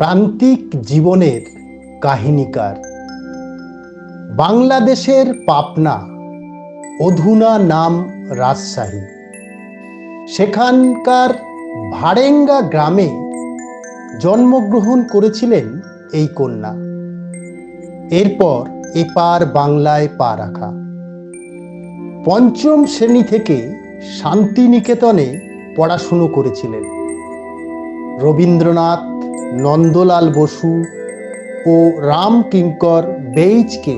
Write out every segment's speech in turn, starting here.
প্রান্তিক জীবনের কাহিনীকার। বাংলাদেশের পাবনা, অধুনা নাম রাজশাহী। সেখানকার ভারেঙ্গা গ্রামে জন্মগ্রহণ করেছিলেন এই কন্যা। এরপর এপার বাংলায় পা রাখা। পঞ্চম শ্রেণি থেকে শান্তিনিকেতনে পড়াশুনো করেছিলেন। রবীন্দ্রনাথ নন্দলাল বসু ও রাম কিঙ্কর বেইজকে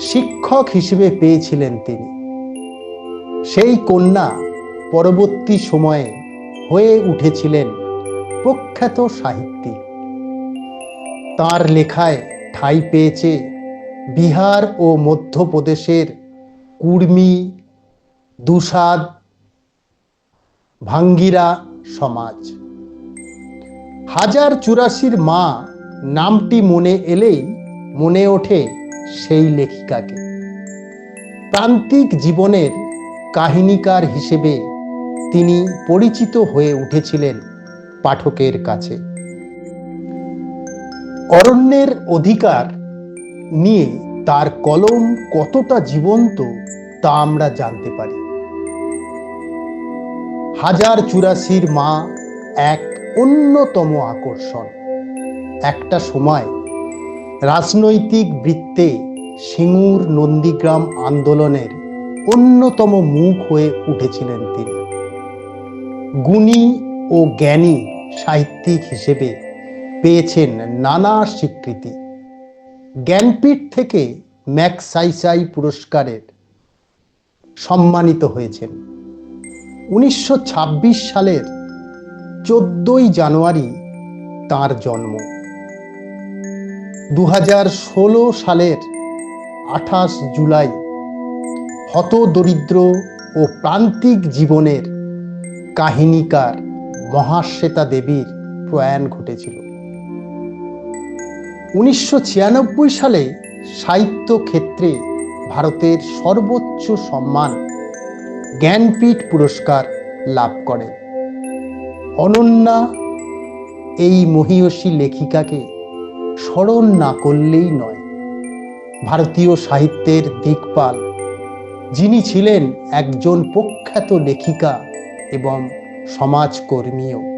শিক্ষক হিসেবে পেয়েছিলেন তিনি। সেই কন্যা পরবর্তী সময়ে হয়ে উঠেছিলেন প্রখ্যাত সাহিত্যিক। তার লেখায় ঠাঁই পেয়েছে বিহার ও মধ্যপ্রদেশের কুর্মি, দুসাদ, ভাঙ্গিরা সমাজ। হাজার চুরাশির মা নামটি মনে এলেই মনে ওঠে সেই লেখিকাকে। প্রান্তিক জীবনের কাহিনীকার হিসেবে তিনি পরিচিত হয়ে উঠেছিলেন পাঠকের কাছে। অরণ্যের অধিকার নিয়ে তার কলম কতটা জীবন্ত তা আমরা জানতে পারি। হাজার চুরাশির মা এক অন্যতম আকর্ষণ। একটা সময় রাজনৈতিক বৃত্তে সিঙ্গুর নন্দীগ্রাম আন্দোলনের অন্যতম মুখ হয়ে উঠেছিলেন তিনি। গুণী ও জ্ঞানী সাহিত্যিক হিসেবে পেয়েছেন নানা স্বীকৃতি। জ্ঞানপীঠ থেকে ম্যাকসাইসাই পুরস্কারের সম্মানিত হয়েছেন। উনিশশো ছাব্বিশ সালের চোদ্দই জানুয়ারি তার জন্ম। দু হাজার ষোলো সালের আঠাশ জুলাই হতদরিদ্র ও প্রান্তিক জীবনের কাহিনীকার মহাশ্বেতা দেবীর প্রয়াণ ঘটেছিল। উনিশশো ছিয়ানব্বই সালে সাহিত্য ক্ষেত্রে ভারতের সর্বোচ্চ সম্মান জ্ঞানপীঠ পুরস্কার লাভ করেন। অনন্যা, এই মহীয়সী লেখিকাকে স্মরণ না করলেই নয়। ভারতীয় সাহিত্যের দিকপাল, যিনি ছিলেন একজন প্রখ্যাত লেখিকা এবং সমাজকর্মীও।